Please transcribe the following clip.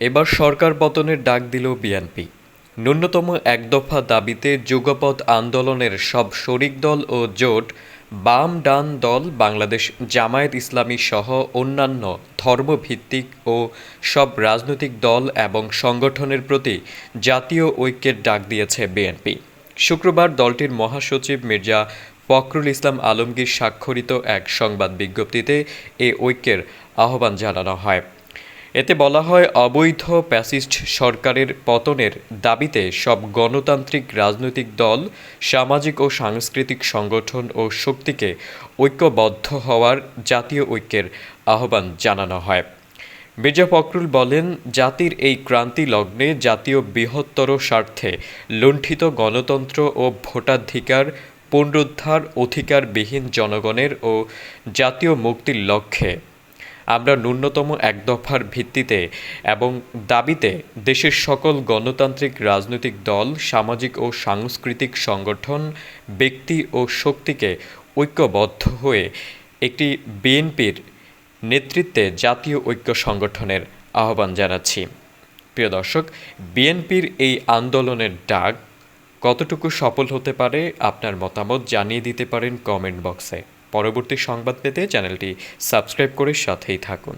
এবার সরকার পতনের ডাক দিল বিএনপি ন্যূনতম এক দফা দাবিতে যুগপৎ আন্দোলনের সব শরিক দল ও জোট বাম ডান দল, বাংলাদেশ জামায়াত ইসলামী সহ অন্যান্য ধর্মভিত্তিক ও সব রাজনৈতিক দল এবং সংগঠনের প্রতি জাতীয় ঐক্যের ডাক দিয়েছে বিএনপি শুক্রবার দলটির মহাসচিব মির্জা ফখরুল ইসলাম আলমগীর স্বাক্ষরিত এক সংবাদ বিজ্ঞপ্তিতে এ ঐক্যের আহ্বান জানানো হয়। এতে বলা হয়, অবৈধ প্যাসিস্ট সরকারের পতনের দাবিতে সব গণতান্ত্রিক রাজনৈতিক দল, সামাজিক ও সাংস্কৃতিক সংগঠন ও শক্তিকে ঐক্যবদ্ধ হওয়ার জাতীয় ঐক্যের আহ্বান জানানো হয়। মির্জা ফখরুল বলেন, জাতির এই ক্রান্তি লগ্নে জাতীয় বৃহত্তর স্বার্থে লুণ্ঠিত গণতন্ত্র ও ভোটাধিকার, পুনরুদ্ধার অধিকারবিহীন জনগণের ও জাতীয় মুক্তির লক্ষ্যে আমরা ন্যূনতম এক দফার ভিত্তিতে এবং দাবিতে দেশের সকল গণতান্ত্রিক রাজনৈতিক দল, সামাজিক ও সাংস্কৃতিক সংগঠন, ব্যক্তি ও শক্তিকে ঐক্যবদ্ধ হয়ে একটি বিএনপির নেতৃত্বে জাতীয় ঐক্য সংগঠনের আহ্বান জানাচ্ছি। প্রিয় দর্শক, বিএনপির এই আন্দোলনের ডাক কতটুকু সফল হতে পারে আপনার মতামত জানিয়ে দিতে পারেন কমেন্ট বক্সে। পরবর্তী সংবাদ পেতে চ্যানেলটি সাবস্ক্রাইব করে সাথেই থাকুন।